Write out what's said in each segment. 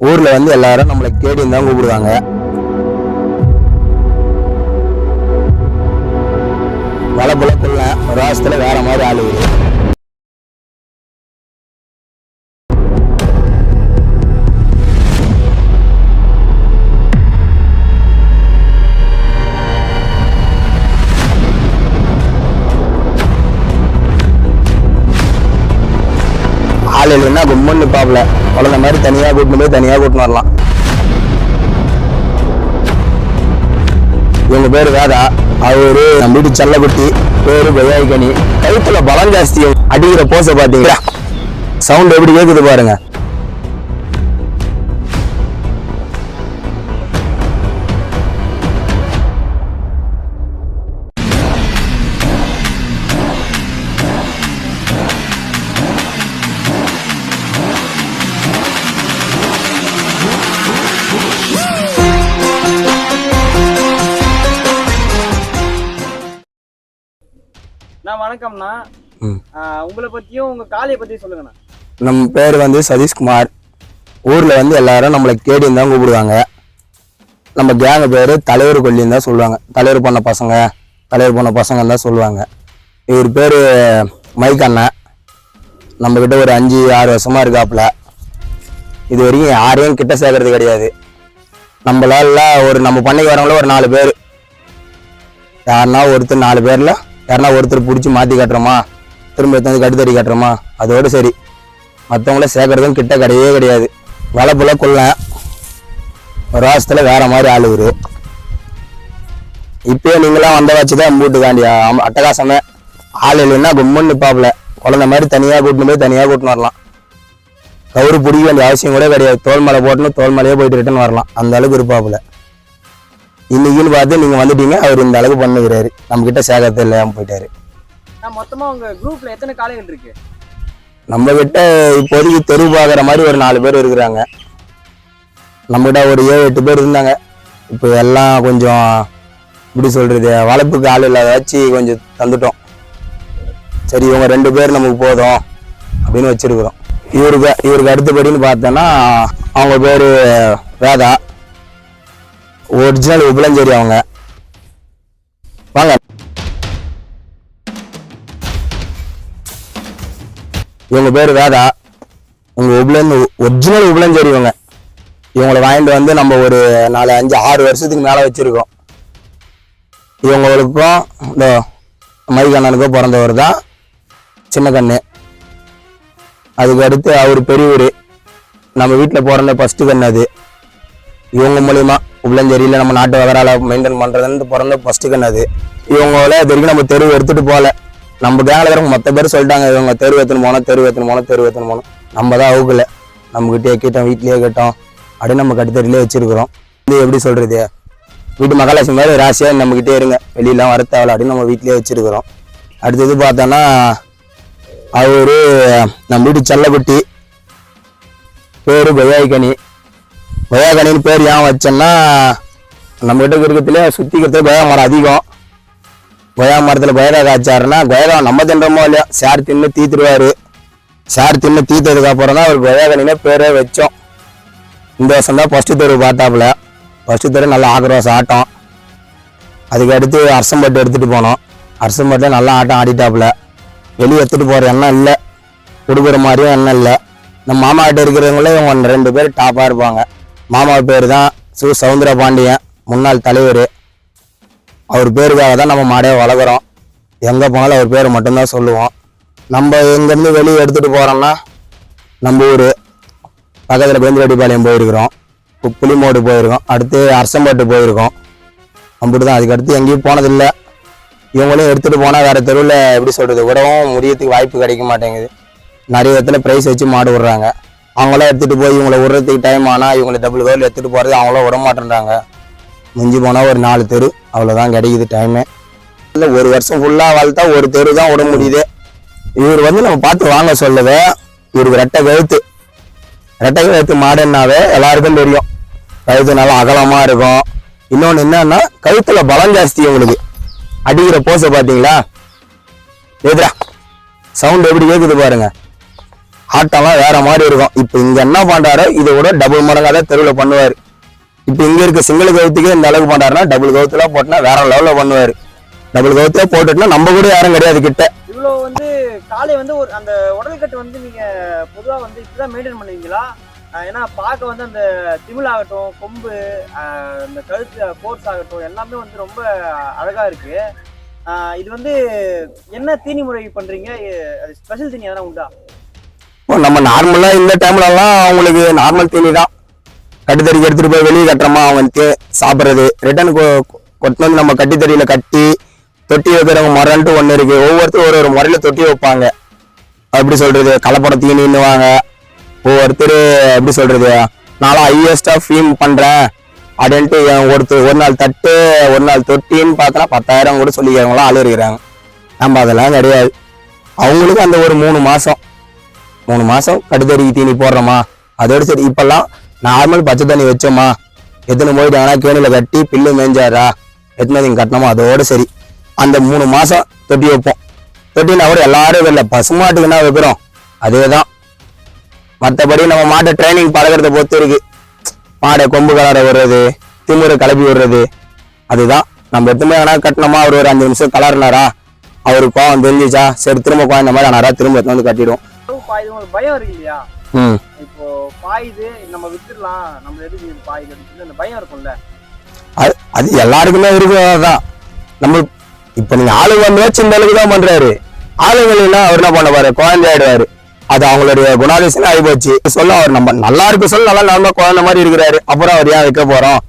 ஊர்ல வந்து எல்லாரும் நம்மளை கேடின்னு தான் கூப்பிடுவாங்க. வளப்புலக்குள்ள ஒரு வருஷத்துல வேற இவங்க பேர் வேதா அவரு நம்ம வீட்டு செல்லக்குட்டி பேரு பயாய்கனி கழுத்துல பலம் ஜாஸ்தி அடிக்கிற போச பாத்தீங்களா சவுண்ட் எப்படி கேக்குது பாருங்க. வணக்கம்ண்ணா உங்களை பத்தியும் உங்க காளையை பத்தியும் சொல்லுங்கண்ணா. நம்ம பேர் வந்து சதீஷ்குமார். ஊர்ல வந்து எல்லாரும் நம்மளை கேடின்னு தான் கூப்பிடுவாங்க. நம்ம கேங்க பேரு தலைவர் கொல்லின்னு தான் சொல்லுவாங்க. தலைவர் பண்ண பசங்க தலைவர் பண்ண பசங்கன்னு தான் சொல்லுவாங்க. இவர் பேரு மைக் அண்ணன் நம்ம கிட்ட ஒரு அஞ்சு ஆறு வருஷமா இருக்காப்புல. இது வரைக்கும் யாரையும் கிட்ட சேர்க்கறது கிடையாது. நம்மளால ஒரு நம்ம பண்ணைக்கு வரவங்கள ஒரு நாலு பேர். யாருன்னா ஒருத்தர் நாலு பேர்ல யாருன்னா ஒருத்தர் பிடிச்சி மாற்றி காட்டுறோமா? திரும்ப எடுத்து வந்து கட்டுத்தறி காட்டுறோமா? அதோட சரி. மற்றவங்கள சேர்க்கறதும் கிட்ட கிடையவே கிடையாது. வளப்புல கொள்ள. ஒரு வருஷத்துல வேற மாதிரி ஆள் இவரு. இப்பயே நீங்களாம் வந்த வச்சுதான் அம்பூட்டு தாண்டியா அட்டகாசமே. ஆள் இல்லைன்னா கும்மன் நிப்பாப்புல. குழந்தை மாதிரி தனியாக கூட்டின்னு போய் தனியாக கூட்டின்னு வரலாம். கவுரு பிடிக்க வேண்டிய அவசியம் கூட கிடையாது. தோல் மலை போட்டுன்னு தோல் மலையே போயிட்டு ரிட்டன் வரலாம். அந்த அளவுக்கு இருப்பாப்புல. இன்னைக்குன்னு பார்த்து நீங்க வந்துட்டீங்க அவர் இந்த அளவுக்கு பண்ணுகிறாரு. நம்ம கிட்ட சேகரத்தை இல்லாம போயிட்டாரு. நான் மொத்தமா உங்க குரூப்ல எத்தனை காளைகள் இருக்கு? நம்ம கிட்ட இப்போதைக்கு தெரு பார்க்குற மாதிரி ஒரு நாலு பேர் இருக்கிறாங்க. நம்மகிட்ட ஒரு ஏழு எட்டு பேர் இருந்தாங்க. இப்போ எல்லாம் கொஞ்சம் இப்படி சொல்றது வளர்ப்புக்கு ஆள் இல்லாத வச்சு கொஞ்சம் தந்துட்டோம். சரி இவங்க ரெண்டு பேர் நமக்கு போதும் அப்படின்னு வச்சிருக்கிறோம். இவருக்கு இவருக்கு அடுத்தபடின்னு பார்த்தோன்னா அவங்க பேர் வேதா ஒரிஜினல் உபலஞ்சேரி அவங்க. வாங்க. இவங்க பேர் வேதா உங்க உபலன் ஒரிஜினல் உபலஞ்சேரி இவங்க. இவங்களை வாங்கிட்டு வந்து நம்ம ஒரு நாலு அஞ்சு ஆறு வருஷத்துக்கு மேலே வச்சிருக்கோம். இவங்களுக்கும் இந்த மைகண்ணனுக்கும் பிறந்தவர் தான் சின்ன கண்ணு. அதுக்கு அடுத்து அவர் பெரியவர். நம்ம வீட்டில் பிறந்த ஃபஸ்ட்டு கண்ணு அது. இவங்க மூலிமா உபலஞ்சேரியில் நம்ம நாட்டு வகரால மெயின்டைன் பண்ணுறதுன்னு பிறந்த ஃபஸ்ட்டு கண்ணு அது. இவங்கள இது வரைக்கும் நம்ம தெருவு எடுத்துகிட்டு போகல. நம்ம கேங்கில் இருக்கிறவங்க மற்ற பேர் சொல்லிட்டாங்க இவங்க தெருவு எத்தனை போனோம் தெருவு எத்தனை போனோம் தெருவு எத்தனை போனோம் நம்ம தான் அவுக்கல. நம்மகிட்டயே கேட்டோம் வீட்லேயே கேட்டோம். அப்படின்னு நம்ம கட்டுத்தறிலே வச்சிருக்கிறோம். இது எப்படி சொல்கிறது வீட்டு மகாலட்சுமி மாதிரி ராசியாக நம்மகிட்டே இருங்க. வெளியெல்லாம் வர தேவையில்ல அப்படின்னு நம்ம வீட்லயே வச்சிருக்கிறோம். அடுத்தது பார்த்தோன்னா அவரு நம்ம வீட்டு செல்லக்குட்டி. பேர் பயாய்கனி. பயாகனின்னு பேர் ஏன் வச்சேன்னா நம்மகிட்ட கிட்ட சுற்றிக்கிறது சுத்திக்கிறது மரம் அதிகம். கொய்யா மரத்தில் கொயக்கா காய்ச்சாருன்னா கொயக்கா நம்ம தின்றமோ இல்லையா சார் தின்னு தீத்துருவார். சார் தின்னு தீத்ததுக்கு அப்புறம் தான் அவர் கொயக்கனினே பேரே வச்சோம். இந்த வருஷம் தான் ஃபஸ்ட்டு தெரு பார்த்தாப்புல. ஃபஸ்ட்டு தெரு நல்லா ஆக்ரோஷம் ஆட்டம் அதுக்கு அடுத்து அரசம்பட்டு எடுத்துகிட்டு போனோம். அரசம்பட்டில் நல்லா ஆட்டம் ஆடிட்டாப்புல. வெளியே எடுத்துகிட்டு போகிற எண்ணம் இல்லை. கொடுக்குற மாதிரியும் எண்ணம் இல்லை. நம்ம மாமா கிட்ட இருக்கிறவங்களே இவங்க ரெண்டு பேர் டாப்பாக இருப்பாங்க. மாமா பேர் தான் சு. சவுந்தர பாண்டியன் முன்னாள் தலைவர். அவர் பேருக்காக தான் நம்ம மாடே வளர்க்குறோம். எங்கே போனாலும் அவர் பேரை மட்டும்தான் சொல்லுவோம். நம்ம எங்கேருந்து வெளியே எடுத்துகிட்டு போகிறோம்னா நம்ம ஊர் பக்கத்தில் பெந்திரெட்டிப்பாளையம் போயிருக்கிறோம். புளிமோடு போயிருக்கோம். அடுத்து அரசம்பட்டு போயிருக்கோம். அப்படி தான் அதுக்கு அடுத்து எங்கேயும் போனதில்லை. இவங்களையும் எடுத்துகிட்டு போனால் வேறு தெருவில் எப்படி சொல்கிறது விடவும் முடியறதுக்கு வாய்ப்பு கிடைக்க மாட்டேங்குது. நிறைய இடத்துல ப்ரைஸ் வச்சு மாடு விடுறாங்க. அவங்களாம் எடுத்துகிட்டு போய் இவங்களை விடுறதுக்கு டைம் ஆனால் இவங்களை டபுள் கவர் எடுத்துகிட்டு போகிறது அவங்களாம் விட மாட்டேன்றாங்க மிஞ்சி போனால் ஒரு நாலு தெரு அவ்வளோதான் கிடைக்குது டைமே இல்லை ஒரு வருஷம் ஃபுல்லாக வளர்த்தா ஒரு தெரு தான் விட முடியுது. இவர் வந்து நம்ம பார்த்து வாங்க சொல்லவே இவருக்கு ரெட்டை கழுத்து. ரெட்டை கழுத்து மாடுன்னாவே எல்லாருக்கும் தெரியும். கழுத்து நல்லா அகலமாக இருக்கும். இன்னொன்று என்னன்னா கழுத்தில் பலம் ஜாஸ்தி உங்களுக்கு அடிக்கிற போஸை பார்த்தீங்களா எதிரா. சவுண்ட் எப்படி கேட்குது பாருங்கள் ஆட்டம்லாம் வேற மாதிரி இருக்கும். இப்போ இங்க என்ன பண்றாரோ இதை விட டபுள் மடங்காக தான் தெருவில் பண்ணுவார். இப்போ இங்க இருக்க சிங்கிள் கவுத்துக்கே இந்த அளவுக்கு பண்றாருன்னா டபுள் கவுத்துல போட்டுனா வேற லெவல்ல பண்ணுவாரு. டபுள் கவுத்துல போட்டுட்டுனா நம்ம கூட யாரும் கிடையாது கிட்ட. இவ்வளோ வந்து காலை வந்து ஒரு அந்த உடல்கட்டு வந்து நீங்க பொதுவா வந்து இப்படிதான் மெயின்டைன் பண்ணுவீங்களா? ஏன்னா பார்க்க வந்து அந்த திமிழ் ஆகட்டும் கொம்பு இந்த கழுத்து போர்ஸ் ஆகட்டும் எல்லாமே வந்து ரொம்ப அழகா இருக்கு. இது வந்து என்ன தீனி முறை பண்றீங்க? அது ஸ்பெஷல் தீனி எதனா உண்டா? நம்ம நார்மலா இந்த டைம்லலாம் அவங்களுக்கு நார்மல் தீனி தான். கட்டுத்தறிக்கு எடுத்துட்டு போய் வெளியே கட்டுறோமா அவங்களுக்கு? சாப்பிட்றது. ரிட்டர்ன் கொண்டு வந்து நம்ம கட்டித்தறியில கட்டி தொட்டி வைக்கிறவங்க முறைன்ட்டு ஒன்று இருக்கு. ஒவ்வொருத்தரும் ஒரு ஒரு முறையில தொட்டி வைப்பாங்க. எப்படி சொல்றது? கலப்பட தீனின்னுவாங்க ஒவ்வொருத்தர் எப்படி சொல்றது? நானும் ஹையஸ்டா ஃபீம் பண்றேன். அப்படின்ட்டு என் ஒருத்தர் ஒரு நாள் தட்டு ஒரு நாள் தொட்டின்னு பார்த்தா பத்தாயிரம் கூட சொல்லிக்கிறவங்களாம் ஆள் இருக்கிறாங்க நம்ம அதெல்லாம் கிடையாது. அவங்களுக்கும் அந்த ஒரு மூணு மாசம். மூணு மாதம் கடுத்தறிக்கு தீனி போடுறோமா அதோடு சரி இப்போல்லாம் நார்மல் பச்சை தண்ணி வச்சோமா எத்தனை போயிட்டாங்கன்னா கேணியில் கட்டி பில்லு மேய்ஞ்சாரா எத்தனை நீங்க கட்டணுமோ அதோடு சரி. அந்த மூணு மாதம் தொட்டி வைப்போம். தொட்டினா கூட எல்லாரும் வரல பசுமாட்டுக்கு என்ன வைக்கிறோம்? அதே தான் மற்றபடி நம்ம மாட்டை ட்ரைனிங் பழகிறத பொறுத்து இருக்குது மாடை கொம்பு கலாட விடுறது திமுறை கிளப்பி விடுறது அதுதான். நம்ம எத்தனை வேணா கட்டினோமா அவர் ஒரு அஞ்சு நிமிஷம் கலர்னாரா? அவருக்கு கோவம் தெரிஞ்சிச்சா சரி திரும்ப குழந்த மாதிரி ஆனாரா திரும்ப எடுத்துன்னு வந்து கட்டிடுவோம். பாயுது உங்களுக்கு பயம் இருக்கு இல்லையா இப்போ பாயுது நம்ம வித்துடலாம். நம்ம எதுக்கு இது பாயுது அப்படின்னு அந்த பயம் இருக்கும்ல? அது எல்லாருக்குமே இருக்கிறதான் நம்ம இப்ப நீங்க ஆளு வந்து சின்ன அளவுக்கு தான் பண்றாரு. ஆளுங்கன்னா அவர் என்ன பண்ண பாரு குழந்தை ஆயிடுவாரு. அது அவங்களுடைய குணாதிசயம் ஆகி போச்சு சொல்ல அவர் நம்ம நல்லா இருக்கு சொல்ல நல்லா நம்ம குழந்தை மாதிரி இருக்கிறாரு. அப்புறம் அவர் ஏன் வைக்க போறோம்?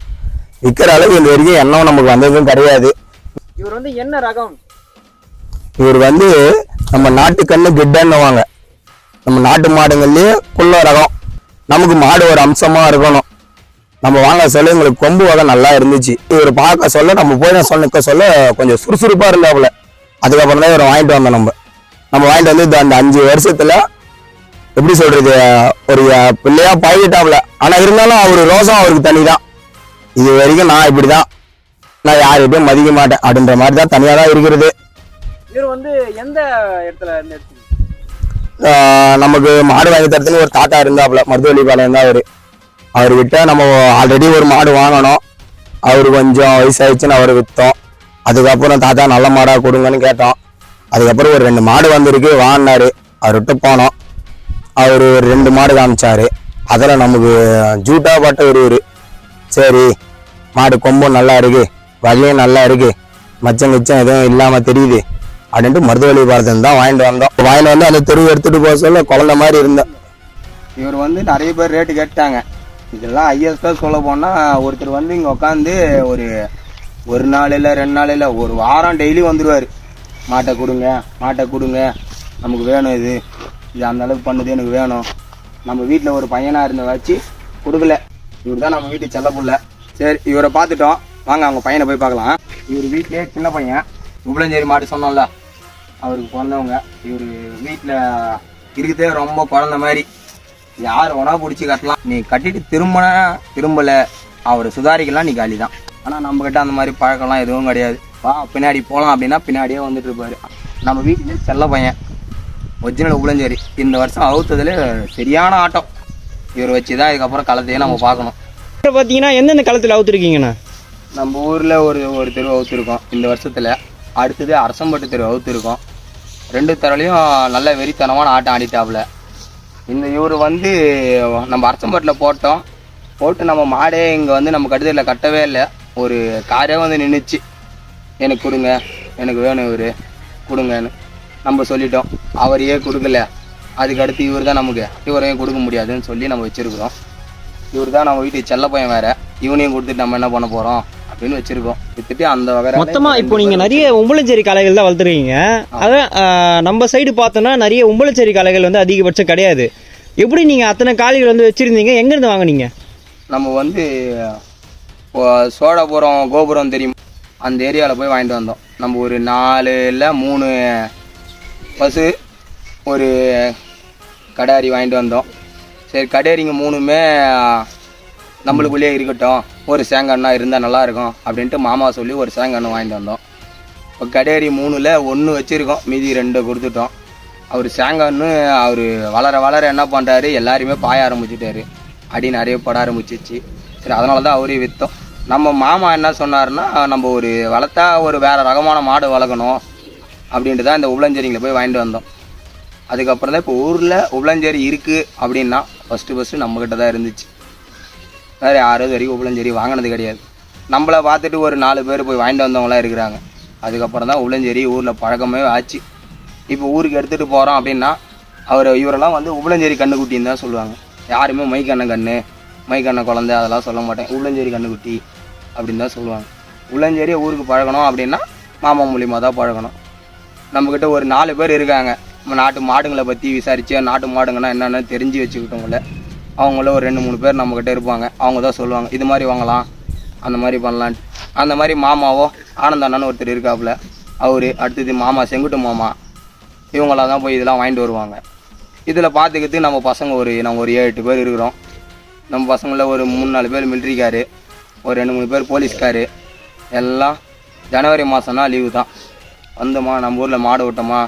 விற்கிற அளவுக்கு இந்த வரைக்கும் எண்ணம் நமக்கு வந்ததும் கிடையாது. இவர் வந்து என்ன ரகம்? இவர் வந்து நம்ம நாட்டு கண்ணு கிட்டன்னுவாங்க. நம்ம நாட்டு மாடுங்கள்லேயே குள்ள ரகம். நமக்கு மாடு ஒரு அம்சமாக இருக்கணும். நம்ம வாங்க சொல்ல எங்களுக்கு கொம்பு வகை நல்லா இருந்துச்சு. இவர் பார்க்க சொல்ல நம்ம போய் நான் சொன்ன சொல்ல கொஞ்சம் சுறுசுறுப்பாக இருந்தாப்புல. அதுக்கப்புறம் தான் இவரை வாங்கிட்டு வந்தோம் நம்ம. நம்ம வாங்கிட்டு வந்து இந்த அந்த அஞ்சு வருஷத்தில் எப்படி சொல்கிறது ஒரு பிள்ளையாக பழகிட்டாப்புல. ஆனால் இருந்தாலும் அவர் ரோசம் அவருக்கு தனி தான் இது வரைக்கும் நான் இப்படி தான் நான் யார்கிட்டயும் மதிக்க மாட்டேன். அப்படின்ற மாதிரி தான் தனியாக தான் இருக்கிறது. இவர் வந்து எந்த இடத்துல இருந்து நமக்கு மாடு வாங்கி தரதுன்னு ஒரு தாத்தா இருந்தாப்புல மருத்துவலி பாளையம் தான் அவர். அவர்கிட்ட நம்ம ஆல்ரெடி ஒரு மாடு வாங்கினோம் அவர் கொஞ்சம் வயசாயிடுச்சுன்னு அவரை விற்றோம் அதுக்கப்புறம் தாத்தா நல்ல மாடாக கொடுங்கன்னு கேட்டோம். அதுக்கப்புறம் ஒரு ரெண்டு மாடு வந்திருக்கு வாங்கினாரு. அவர்கிட்ட போனோம். அவர் ஒரு ரெண்டு மாடு காமிச்சார். அதில் நமக்கு ஜூட்டா பட்ட ஒரு சரி மாடு கொம்பும் நல்லா இருக்கு வலியும் நல்லா இருக்கு. மச்சம் கிச்சம் எதுவும் இல்லாமல் தெரியுது. அப்படின்ட்டு மருத்துவலி பாரதம் தான் வாங்கிட்டு வந்தோம். வாங்கிட்டு வந்து அந்த தெருவு எடுத்துட்டு போக சொல்ல குழந்த மாதிரி இருந்தேன் இவர் வந்து நிறைய பேர் ரேட்டு கேட்டாங்க. இதெல்லாம் ஹையஸ்டாக சொல்ல போனால் ஒருத்தர் வந்து இங்கே உட்காந்து ஒரு ஒரு நாள் இல்லை ரெண்டு நாள் இல்லை ஒரு வாரம் டெய்லி வந்துடுவார் மாட்டை கொடுங்க மாட்டை கொடுங்க. நமக்கு வேணும் இது. இது அந்த அளவுக்கு பண்ணுது எனக்கு வேணும். நம்ம வீட்டில் ஒரு பையனாக இருந்த வச்சு கொடுக்கல. இவர் தான் நம்ம வீட்டு செல்ல புள்ள. சரி இவரை பார்த்துட்டோம். வாங்க அவங்க பையனை போய் பார்க்கலாம். இவர் வீட்டிலே சின்ன பையன். உபளஞ்சேரி மாட்டு சொன்னோம்ல. அவருக்கு பிறந்தவங்க. இவர் வீட்டில் இருக்கிறதே ரொம்ப குழந்த மாதிரி. யார் வேணா பிடிச்சி கட்டலாம்? நீ கட்டிட்டு திரும்பின திரும்பல. அவரை சுதாரிக்கலாம் நீ காலி தான் ஆனால் நம்ம கிட்ட அந்த மாதிரி பழக்கம்லாம் எதுவும் கிடையாது. வா பின்னாடி போகலாம் அப்படின்னா பின்னாடியே வந்துட்டு இருப்பாரு. நம்ம வீட்டிலே செல்ல பையன். ஒரிஜினல் உபளஞ்சேரி இந்த வருஷம் அவுத்ததுல சரியான ஆட்டம். இவர் வச்சு தான் இதுக்கப்புறம் களத்தையே நம்ம பார்க்கணும். இப்போ பார்த்தீங்கன்னா எந்தெந்த களத்தில் அவுத்துருக்கீங்கண்ணா? நம்ம ஊரில் ஒரு ஒரு தெரு அவுத்துருக்கோம். இந்த வருஷத்தில் அடுத்தது அரசம்பட்டு தெரு அவுத்துருக்கோம். ரெண்டு தரலையும் நல்ல வெறித்தனமான ஆட்டம் ஆடிட்டாப்புல. இந்த இவர் வந்து நம்ம அரசம்பட்டில் போட்டோம். போட்டு நம்ம மாடே இங்கே வந்து நம்ம கட்டுதலில் கட்டவே இல்லை. ஒரு காரே வந்து நின்றுச்சு எனக்கு கொடுங்க எனக்கு வேணும் இவர். கொடுங்கன்னு நம்ம சொல்லிட்டோம். அவரையே கொடுக்கல. அதுக்கு அடுத்து இவர் தான் நமக்கு இவரையும் கொடுக்க முடியாதுன்னு சொல்லி நம்ம வச்சுருக்குறோம். இவர் தான் நம்ம வீட்டுக்கு செல்ல பையன் வேறு. இவனையும் கொடுத்துட்டு நம்ம என்ன பண்ண போகிறோம் அப்படின்னு வச்சிருக்கோம். வித்துட்டு அந்த வகை மொத்தமா இப்போ நீங்க நிறைய உம்பளச்சேரி காளைகள் தான் வளர்த்துறீங்க அதான் நம்ம சைடு பார்த்தோம்னா நிறைய உம்பளச்சேரி காளைகள் வந்து அதிகபட்சம் கிடையாது. எப்படி நீங்க அத்தனை காளைகள் வந்து வச்சிருந்தீங்க? எங்க இருந்து வாங்குனீங்க? நம்ம வந்து சோழபுரம் கோபுரம் தெரியும். அந்த ஏரியாவில் போய் வாங்கிட்டு வந்தோம். நம்ம ஒரு நாலு இல்லை மூணு பசு ஒரு கடாரி வாங்கிட்டு வந்தோம். சரி கடாரிங்க மூணுமே நம்மளுக்குள்ளேயே இருக்கட்டும். ஒரு சேங்கண்ணா இருந்தால் நல்லாயிருக்கும் அப்படின்ட்டு மாமா சொல்லி ஒரு சேங்கண்ணு வாங்கிட்டு வந்தோம். இப்போ கடாரி மூணில் ஒன்று வச்சுருக்கோம். மீதி ரெண்டு கொடுத்துட்டோம். அவர் சேங்கன்னு அவர் வளர வளர என்ன பண்ணுறாரு எல்லாரையுமே பாய ஆரம்பிச்சிட்டாரு. அடி நிறைய பட ஆரம்பிச்சிச்சு. சரி அதனால தான் அவரே விற்றோம் நம்ம மாமா என்ன சொன்னாருன்னா நம்ம ஒரு வளர்த்தா ஒரு வேறு ரகமான மாடு வளர்க்கணும் அப்படின்ட்டு தான் இந்த உளஞ்சேரிங்களை போய் வாங்கிட்டு வந்தோம். அதுக்கப்புறம் தான் இப்போ ஊரில் உளஞ்சேரி இருக்குது அப்படின்னா ஃபஸ்ட்டு ஃபஸ்ட்டு நம்மக்கிட்ட தான் இருந்துச்சு. வேறு யாரும் வரைக்கும் சரி வாங்கினது கிடையாது. நம்மளை பார்த்துட்டு ஒரு நாலு பேர் போய் வாங்கிட்டு வந்தவங்களாம் இருக்கிறாங்க. அதுக்கப்புறம் தான் உளஞ்சேரி ஊரில் பழக்கமே ஆச்சு. இப்போ ஊருக்கு எடுத்துகிட்டு போகிறோம் அப்படின்னா அவர் இவரெல்லாம் வந்து உளஞ்சேரி கண்ணுக்குட்டின்னு தான் சொல்லுவாங்க. யாருமே மைக்கண்ண கண்ணு மைக்கண்ண குழந்தை அதெல்லாம் சொல்ல மாட்டேன். உளஞ்சேரி கண்ணுக்குட்டி அப்படின்னு தான் சொல்லுவாங்க. உளஞ்சேரி ஊருக்கு பழகணும் அப்படின்னா மாமா மூலியமாக தான் பழகணும். நம்மக்கிட்ட ஒரு நாலு பேர் இருக்காங்க. நம்ம நாட்டு மாடுங்களை பற்றி விசாரித்து நாட்டு மாடுங்கன்னா என்னென்னு தெரிஞ்சு வச்சுக்கிட்டோம்ல. அவங்கள ஒரு ரெண்டு மூணு பேர் நம்மக்கிட்ட இருப்பாங்க. அவங்க தான் சொல்லுவாங்க இது மாதிரி வாங்கலாம் அந்த மாதிரி பண்ணலான்ட்டு அந்த மாதிரி மாமாவோ ஆனந்த அண்ணன் ஒருத்தர் இருக்காப்புல அவர் அடுத்தது மாமா செங்குட்டு மாமா இவங்களாம் தான் போய் இதெல்லாம் வாங்கிட்டு வருவாங்க. இதில் பார்த்துக்கிறதுக்கு நம்ம பசங்க ஒரு நம்ம ஒரு ஏழு எட்டு பேர் இருக்கிறோம். நம்ம பசங்களில் ஒரு மூணு நாலு பேர் மிலிட்ரிக்காரு ஒரு ரெண்டு மூணு பேர் போலீஸ்காரு எல்லாம் ஜனவரி மாதம்னா லீவு தான். வந்தோமா நம்ம ஊரில் மாடு விட்டோமா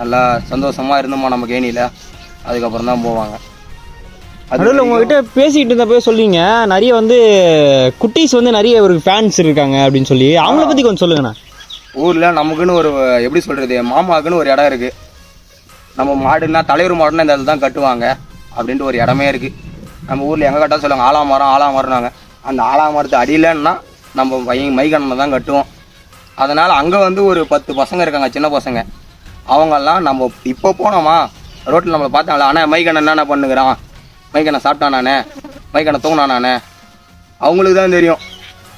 நல்லா சந்தோஷமாக இருந்தோமா நம்ம கேணியில் அதுக்கப்புறம் தான் போவாங்க. நடுவில் உங்ககிட்ட பேசிக்கிட்டு இருந்தப்போ சொல்றீங்க. நிறைய வந்து குட்டீஸ் வந்து நிறைய ஒரு ஃபேன்ஸ் இருக்காங்க அப்படின்னு சொல்லி. அவங்கள பற்றி கொஞ்சம் சொல்லுங்கண்ணா. ஊரில் நமக்குன்னு ஒரு எப்படி சொல்கிறது மாமாவுக்குன்னு ஒரு இடம் இருக்குது நம்ம மாடுன்னா தலைவர் மாடுன்னா இந்த தான் கட்டுவாங்க அப்படின்ட்டு ஒரு இடமே இருக்குது நம்ம ஊரில் எங்கே கட்டா சொல்லுவாங்க ஆலாமரம் ஆலாமரம்னாங்க. அந்த ஆலாமரத்து அடியிலன்னா நம்ம பையன் மைகண்ணனை தான் கட்டுவோம். அதனால் அங்கே வந்து ஒரு பத்து பசங்க இருக்காங்க சின்ன பசங்க. அவங்கெல்லாம் நம்ம இப்போ போனோமா ரோட்டில் நம்மளை பார்த்தாங்களா அண்ணா மைகண்ணன் என்ன பண்ணுகிறான்? மைகண்ணன் சாப்பிட்டானானே மைகண்ணன் தூங்கினானே அவங்களுக்கு தான் தெரியும்.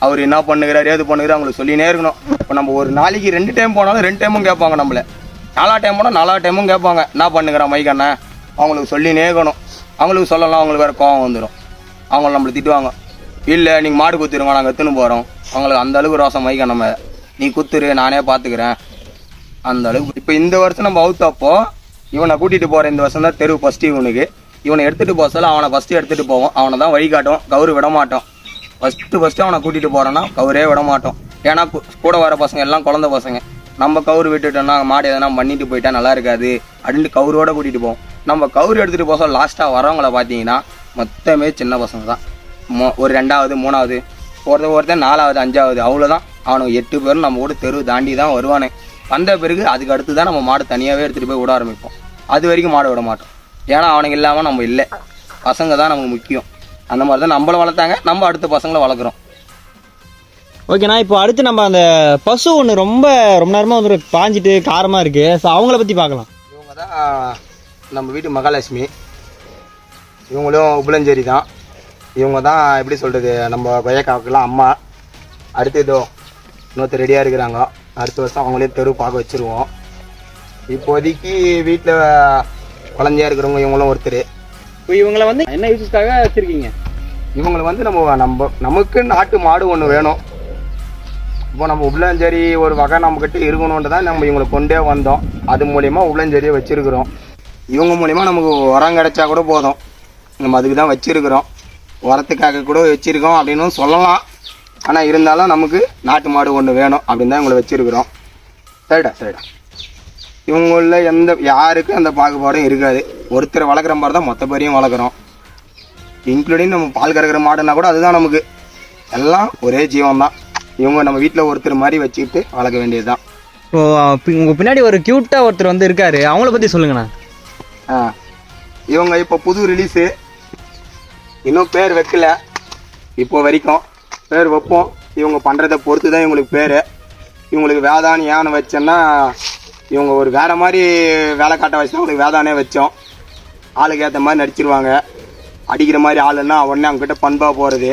அவர் என்ன பண்ணுகிறார் ஏது பண்ணுகிறார் அவங்களுக்கு சொல்லினே இருக்கணும். இப்போ நம்ம ஒரு நாளைக்கு ரெண்டு டைம் போனாலும் ரெண்டு டைமும் கேட்பாங்க நம்மள. நாலா டைம் போனால் நாலா டைமும் கேட்பாங்க. என்ன பண்ணுகிறான் மைக்கண்ணே அவங்களுக்கு சொல்லினே இருக்கணும். அவங்களுக்கு சொல்லலாம் அவங்களுக்கு வேறு கோவம் வந்துடும் அவங்கள நம்மளை திட்டுவாங்க. இல்லை நீங்கள் மாடு குத்துருங்க நாங்கள் எத்துன்னு போகிறோம் அவங்களுக்கு அந்த அளவுக்கு ரோசம் மைக்க நம்ம. நீ குத்துரு நானே பார்த்துக்கிறேன் அந்த அளவுக்கு. இப்போ இந்த வருஷம் நம்ம அவுத்தப்போ இவனை கூட்டிகிட்டு போகிற இந்த வருஷம் தான் தெரு ஃபஸ்ட்டு இவனுக்கு. இவனை எடுத்துகிட்டு போக சொல்ல அவனை ஃபஸ்ட்டு எடுத்துகிட்டு போவோம். அவனை தான் வழிகாட்டும் கவுரு விட மாட்டோம் ஃபஸ்ட்டு ஃபஸ்ட்டு அவனை கூட்டிகிட்டு போகிறோன்னா கவுரே விட மாட்டோம் ஏன்னா கூட வர பசங்க எல்லாம் குழந்த பசங்க. நம்ம கவுரு விட்டுட்டோம்னா மாடு எதனா பண்ணிட்டு போயிட்டா நல்லா இருக்காது அப்படின்ட்டு கவுரோட கூட்டிகிட்டு போவோம். நம்ம கவுரு எடுத்துகிட்டு போக சொல்ல லாஸ்ட்டாக வரவங்கள பார்த்தீங்கன்னா மொத்தமே சின்ன பசங்க தான். மோ ஒரு ரெண்டாவது மூணாவது ஒருத்தன் ஒருத்தன் நாலாவது அஞ்சாவது அவ்வளோதான் அவனுக்கு எட்டு பேரும் நம்ம கூட தெரு தாண்டி தான் வருவானே. வந்த பிறகு அதுக்கு அடுத்து தான் நம்ம மாடு தனியாகவே எடுத்துகிட்டு போய் விட ஆரம்பிப்போம். அது வரைக்கும் மாடு விட மாட்டோம். ஏன்னா அவனுங்க இல்லாமல் நம்ம இல்லை. பசங்க தான் நமக்கு முக்கியம். அந்த மாதிரி தான் நம்மள வளர்த்தாங்க நம்ம அடுத்த பசங்களை வளர்க்குறோம். ஓகேண்ணா இப்போ அடுத்து நம்ம அந்த பசு ஒன்று ரொம்ப ரொம்ப நேரமாக வந்து பாஞ்சிட்டு காரமாக இருக்குது ஸோ அவங்கள பற்றி பார்க்கலாம். இவங்க தான் நம்ம வீட்டு மகாலட்சுமி. இவங்களும் உபலஞ்சேரி தான். இவங்க தான் எப்படி சொல்கிறது நம்ம கொய்யாக்காவுக்கெல்லாம் அம்மா. அடுத்து இதோ இன்னொருத்தர் ரெடியாக இருக்கிறாங்க. அடுத்த வருஷம் அவங்களே தெரு பார்க்க வச்சுருவோம். இப்போதைக்கு வீட்டில் குழந்தையா இருக்கிறவங்க இவங்களும் ஒருத்தர். இப்போ இவங்களை வந்து என்ன யூஸஸ்க்காக வச்சுருக்கீங்க? இவங்களை வந்து நம்ம நம்ம நமக்கு நாட்டு மாடு ஒன்று வேணும். இப்போ நம்ம உள்ளஞ்சேரி ஒரு வகை நம்மக்கிட்ட இருக்கணுன்ட்டு தான் நம்ம இவங்களை கொண்டே வந்தோம். அது மூலிமா உள்ளஞ்சேரியை வச்சுருக்குறோம். இவங்க மூலிமா நமக்கு உரம் கிடைச்சா கூட போதும். நம்ம அதுக்கு தான் வச்சுருக்குறோம். உரத்துக்காக கூட வச்சுருக்கோம் அப்படின்னு சொல்லலாம். ஆனால் இருந்தாலும் நமக்கு நாட்டு மாடு ஒன்று வேணும் அப்படின்னு தான் இவங்களை வச்சுருக்குறோம். சரிடா சரிடா. இவங்களில் எந்த யாருக்கும் எந்த பாகுபாடும் இருக்காது. ஒருத்தர் வளர்க்குற மாதிரி தான் மொத்த பேரையும் வளர்க்குறோம். இன்க்ளூடிங் நம்ம பால் கறக்கிற மாடுனா கூட அதுதான் நமக்கு. எல்லாம் ஒரே ஜீவன் தான் இவங்க நம்ம வீட்டில் ஒருத்தர் மாதிரி வச்சுக்கிட்டு வளர்க்க வேண்டியது தான் இப்போ உங்கள் பின்னாடி ஒரு க்யூட்டாக ஒருத்தர் வந்து இருக்காரு. அவங்கள பற்றி சொல்லுங்கண்ணா. ஆ. இவங்க இப்போ புது ரிலீஸு இன்னும் பேர் வைக்கல. இப்போ வரைக்கும் பேர் வைப்போம். இவங்க பண்ணுறதை பொறுத்து தான் இவங்களுக்கு பேர். இவங்களுக்கு வேதான்னு ஏன்னு வச்சோன்னா இவங்க ஒரு வேற மாதிரி வேலை காட்ட வச்சு அவங்களுக்கு வேதானே வச்சோம். ஆளுக்கு ஏற்ற மாதிரி நடிச்சிருவாங்க. அடிக்கிற மாதிரி ஆளுன்னா உடனே அவங்ககிட்ட பண்பாக போகிறது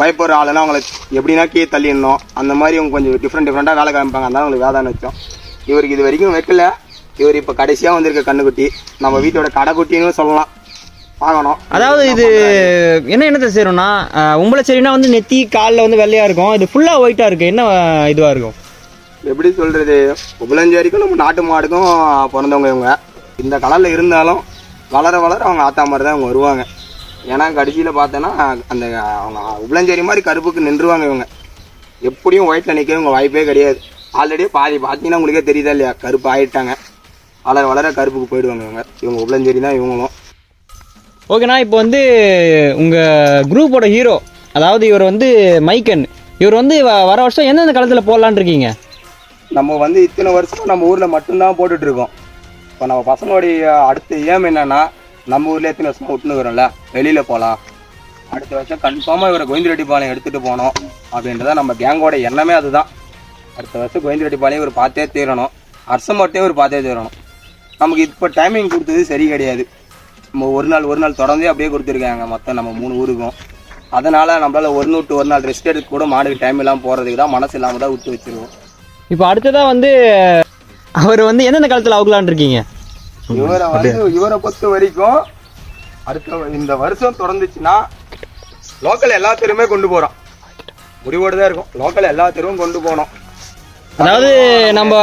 பயப்படுற ஆளுன்னா அவங்கள எப்படின்னா கீழே தள்ளிடணும். அந்த மாதிரி இவங்க கொஞ்சம் டிஃப்ரெண்ட் டிஃப்ரெண்ட்டாக வேலை காமிப்பாங்க. அதனால அவங்களுக்கு வேதான்னு வச்சோம். இவருக்கு இது வரைக்கும் வைக்கல. இவர் இப்போ கடைசியாக வந்திருக்க கண்ணுக்குட்டி. நம்ம வீட்டோட கடைக்குட்டின்னு சொல்லலாம். வாங்கணும் அதாவது இது என்ன என்னத்தை சேரும்னா உம்பளை செடினா வந்து நெத்தி காலில் வந்து வெள்ளையாக இருக்கும். இது ஃபுல்லாக ஒயிட்டாக இருக்குது என்ன இதுவாக இருக்கும்? எப்படி சொல்கிறது புகழஞ்சேரிக்கும் நம்ம நாட்டு மாடுக்கும் பிறந்தவங்க இவங்க. இந்த கலரில் இருந்தாலும் வளர வளர அவங்க ஆத்தா மாதிரி தான் அவங்க வருவாங்க. ஏன்னா கடைசியில் பார்த்தோன்னா அந்த அவங்க உபலஞ்சேரி மாதிரி கருப்புக்கு நின்றுவாங்க இவங்க. எப்படியும் ஒயிட்டில் நிற்க இவங்க வாய்ப்பே கிடையாது. ஆல்ரெடி பாதி பார்த்தீங்கன்னா உங்களுக்கே தெரியுதா இல்லையா? கருப்பு ஆகிட்டாங்க வளர வளர கருப்புக்கு போயிடுவாங்க இவங்க. இவங்க உபலஞ்சேரி தான் இவங்களும். ஓகேண்ணா இப்போ வந்து உங்கள் குரூப்போட ஹீரோ அதாவது இவர் வந்து மைக்கன் இவர் வந்து வ- வர வருஷம் எந்தெந்த காலத்தில் போடலான்னு இருக்கீங்க? நம்ம வந்து இத்தனை வருஷம் நம்ம ஊரில் மட்டும்தான் போட்டுட்டு இருக்கோம் இப்போ நம்ம பசங்களுடைய அடுத்த ஏம் என்னன்னா நம்ம ஊர்ல எத்தனை வருஷமா விட்டுனுக்குறோம்ல வெளியில் போகலாம் அடுத்த வருஷம் கன்ஃபார்மாக இவரை கோவிந்தரெட்டிப்பாளையம் எடுத்துகிட்டு போனோம் அப்படின்றத நம்ம கேங்கோட எண்ணமே அதுதான். அடுத்த வருஷம் கோவிந்தரெட்டிப்பாளையம் இவர் பார்த்தே தீரணும். அரசம் மட்டும் இவர் பார்த்தே தீரணும். நமக்கு இப்போ டைமிங் கொடுத்தது சரி கிடையாது. நம்ம ஒரு நாள் ஒரு நாள் தொடர்ந்தே அப்படியே கொடுத்துருக்காங்க மொத்தம் நம்ம மூணு ஊருக்கும். அதனால நம்மளால ஒரு நூட்டு ஒரு நாள் ரெஸ்ட் எடுக்க கூட மாடுக்கு டைம் இல்லாமல் போகிறதுக்கு தான் மனசு இல்லாமல் தான் விட்டு வச்சுருவோம். இப்போ அடுத்ததாக வந்து அவர் வந்து எந்தெந்த காலத்தில் அவுக்கலான்னு இருக்கீங்க? இவரை வந்து இவரை பொறுத்த வரைக்கும் அடுத்த இந்த வருஷம் தொடர்ந்துச்சுன்னா லோக்கல் எல்லா தெருவுமே கொண்டு போறோம். முடிவோடு தான் இருக்கும். லோக்கல் எல்லா தெருவும் கொண்டு போனோம். அதாவது நம்ம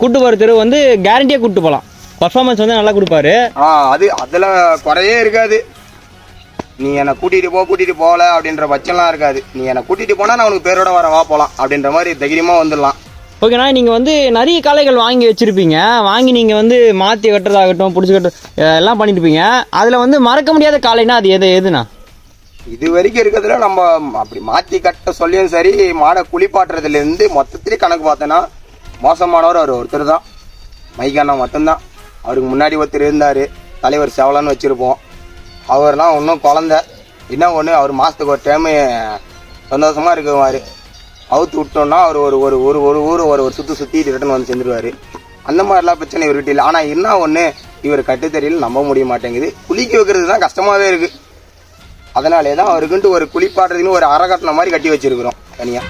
கூட்டு போகிற தெரு வந்து கேரண்டியாக கூட்டு போகலாம் பர்ஃபார்மன்ஸ் வந்து நல்லா கொடுப்பாரு. ஆ அது அதுல குறையே இருக்காது. நீ என்னை கூட்டிட்டு போ கூட்டிட்டு போகல அப்படின்ற பட்சம்லாம் இருக்காது. நீ என்னை கூட்டிட்டு போனா நான் உனக்கு பேரோட வர வா போலாம் அப்படின்ற மாதிரி தைரியமா வந்துடலாம். ஓகேண்ணா நீங்கள் வந்து நிறைய காளைகள் வாங்கி வச்சுருப்பீங்க. வாங்கி நீங்கள் வந்து மாற்றி கட்டுறதாகட்டும் பிடிச்சி கட்டு எல்லாம் பண்ணியிருப்பீங்க அதில் வந்து மறக்க முடியாத காளைனா அது எது எதுண்ணா? இது வரைக்கும் இருக்கிறதுல நம்ம அப்படி மாற்றி கட்ட சொல்லியும் சரி மாடை குளிப்பாட்டுறதுலேருந்து மொத்தத்திலே கணக்கு பார்த்தோன்னா மோசமானவர் அவர் ஒருத்தர் தான். மைக்கானா மட்டும்தான். அவருக்கு முன்னாடி ஒருத்தர் இருந்தார். தலைவர் செவலன்னு வச்சுருப்போம். அவர்லாம் இன்னும் குழந்த. என்ன ஒன்று அவர் மாதத்துக்கு ஒரு டைமு சந்தோஷமாக இருக்குவார். அவுத்து விட்டோம்னா அவர் ஒரு ஒரு ஒரு ஒரு ஊர் ஒரு ஒரு சுற்றி சுற்றி ரிட்டன் வந்து சேர்ந்துருவார் அந்த மாதிரிலாம் பிரச்சனை இவர்கிட்ட இல்லை ஆனால் என்ன ஒன்று இவர் கட்டுத்தறியில் நம்ப முடிய மாட்டேங்குது. குளிக்க வைக்கிறது தான் கஷ்டமாகவே இருக்குது அதனாலே தான் அவருக்குன்ட்டு ஒரு குளிப்பாடுறதுன்னு ஒரு அறக்கட்டணம் மாதிரி கட்டி வச்சிருக்கிறோம் தனியாக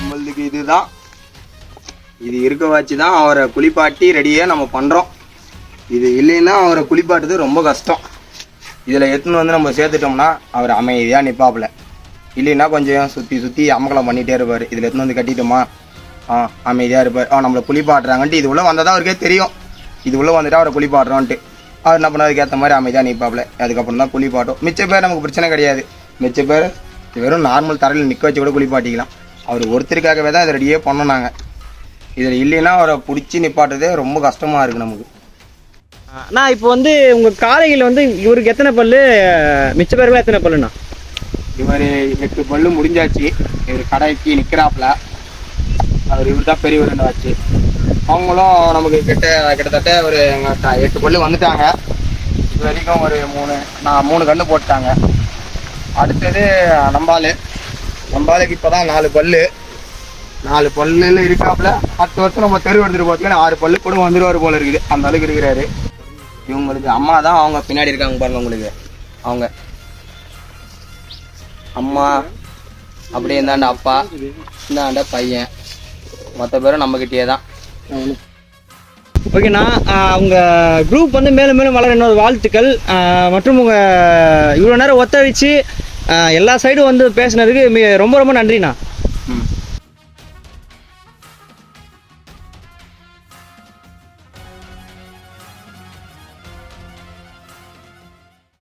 நம்மளுக்கு இதுதான். இது இருக்க வச்சு தான் அவரை குளிப்பாட்டி ரெடியாக நம்ம பண்ணுறோம் இது இல்லைன்னா அவரை குளிப்பாட்டுறது ரொம்ப கஷ்டம். இதில் எடுத்துன்னு வந்து நம்ம சேர்த்துட்டோம்னா அவர் அமைதியாக நிற்பாப்புல இல்லைன்னா கொஞ்சம் சுற்றி சுற்றி அமகலம் பண்ணிகிட்டே இருப்பார். இதில் எடுத்துன்னு வந்து கட்டிட்டோமா? ஆ அமைதியாக இருப்பார். ஆ நம்மளை குளிப்பாட்டுறாங்கன்ட்டு இது உள்ளே வந்தால் தான் அவருக்கே தெரியும். இது உள்ளே வந்துட்டு அவரை குளிப்பாடுறோன்ட்டு அவர் என்ன பண்ண அதுக்கேற்ற மாதிரி அமைதியாக நிற்பாப்புல அதுக்கப்புறம் தான் குளிப்பாட்டும். மிச்ச பேர் நமக்கு பிரச்சனை கிடையாது. மிச்ச பேர் வெறும் நார்மல் தரையில் நிற்க வச்சு கூட குளிப்பாட்டிக்கலாம். அவர் ஒருத்தருக்காகவே தான் இதை ரெடியே பண்ணோம் நாங்கள் இதில் இல்லைன்னா அவரை பிடிச்சி நிப்பாட்டுறதே ரொம்ப கஷ்டமாக இருக்குது நமக்கு. அண்ணா இப்போ வந்து உங்கள் காலையில் வந்து இவருக்கு எத்தனை பல்லு? மிச்ச பேருக்கு எத்தனை பல்லுண்ணா? இவர் எட்டு பல்லு முடிஞ்சாச்சு. இவர் கடைக்கு நிற்கிறாப்புல அவர் இவர் தான் பெரியவர் ஆச்சு. அவங்களும் நமக்கு கிட்ட கிட்டத்தட்ட ஒரு எட்டு பல்லு வந்துட்டாங்க. இது வரைக்கும் ஒரு மூணு நான் மூணு கன்று போட்டாங்க அடுத்தது நம்பாலு நம்பாலுக்கு இப்போ தான் நாலு பல்லு. நாலு பல்லுல இருக்காப்புல. பத்து வருஷம் நம்ம தெரு எடுத்துட்டு பார்த்தீங்கன்னா ஆறு பல்லு கூட வந்துருவாரு போல இருக்குது. அந்த அளவுக்கு இருக்கிறாரு. இவங்களுக்கு அம்மா தான் அவங்க பின்னாடி இருக்காங்க பாருங்க உங்களுக்கு. அவங்க. அம்மா அப்படியே இருந்தாண்ட அப்பா இந்தாண்ட பையன். மற்ற பேரும் நம்மக்கிட்டே தான். ஓகேண்ணா உங்கள் குரூப் வந்து மேலும் மேலும் வளர என்னோட வாழ்த்துக்கள். மற்றும் உங்கள் இவ்வளோ நேரம் ஒத்துழைச்சு எல்லா சைடும் வந்து பேசுனதுக்கு ரொம்ப ரொம்ப நன்றிண்ணா.